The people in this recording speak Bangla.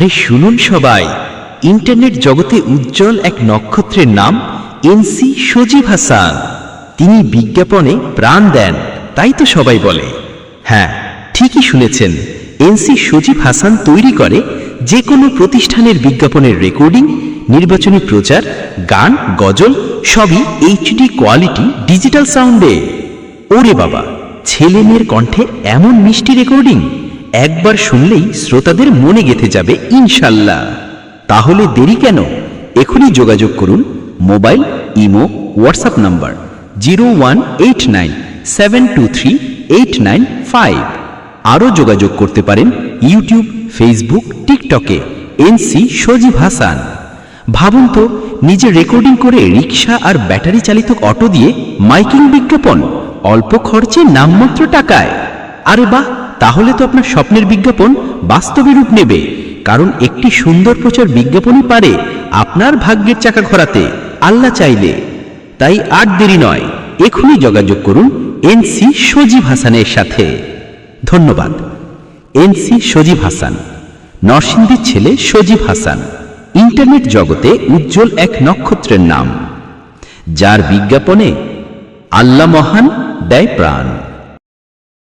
আরে শুনুন সবাই ইন্টারনেট জগতে উজ্জ্বল এক নক্ষত্রের নাম এনসি সজীব হাসান। তিনি বিজ্ঞাপনে প্রাণ দেন, তাই তো সবাই বলে। হ্যাঁ ঠিকই শুনেছেন এনসি সজীব হাসান তৈরি করে যে কোনো প্রতিষ্ঠানের বিজ্ঞাপনের রেকর্ডিং, নির্বাচনী প্রচার, গান, গজল, সবই এইচডি কোয়ালিটি, ডিজিটাল সাউন্ডে। ওরে বাবা ছেলে মেয়ের কণ্ঠে এমন মিষ্টি রেকর্ডিং? একবার শুনলেই শ্রোতাদের মনে গেথে যাবে, ইনশাল্লাহ। তাহলে দেরি কেন? এখনই যোগাযোগ করুন, mobile, imo, WhatsApp number zero one eight nine, seven two three, eight nine five. আরও যোগাযোগ করতে পারেন ইউটিউব, ফেসবুক, টিকটকে। এনসি সজীব হাসান। ভাবুন তো, নিজে রেকর্ডিং করে রিক্সা আর ব্যাটারি চালিত অটো দিয়ে মাইকিং বিজ্ঞাপন, অল্প খরচে নামমাত্র টাকায়। আরে বাহ! তাহলে তো আপনার স্বপ্নের বিজ্ঞাপন বাস্তবে রূপ নেবে, কারণ একটি সুন্দর প্রচার বিজ্ঞাপনই পারে আপনার ভাগ্যের চাকা ঘোরাতে, আল্লাহ চাইলে। তাই আর দেরি নয়, এখনই যোগাযোগ করুন এনসি সজীব হাসানের সাথে। ধন্যবাদ। এনসি সজীব হাসান, নরসিংদীর ছেলে সজীব হাসান, ইন্টারনেট জগতে উজ্জ্বল এক নক্ষত্রের নাম, যার বিজ্ঞাপনে আল্লাহ মহান দেয় প্রাণ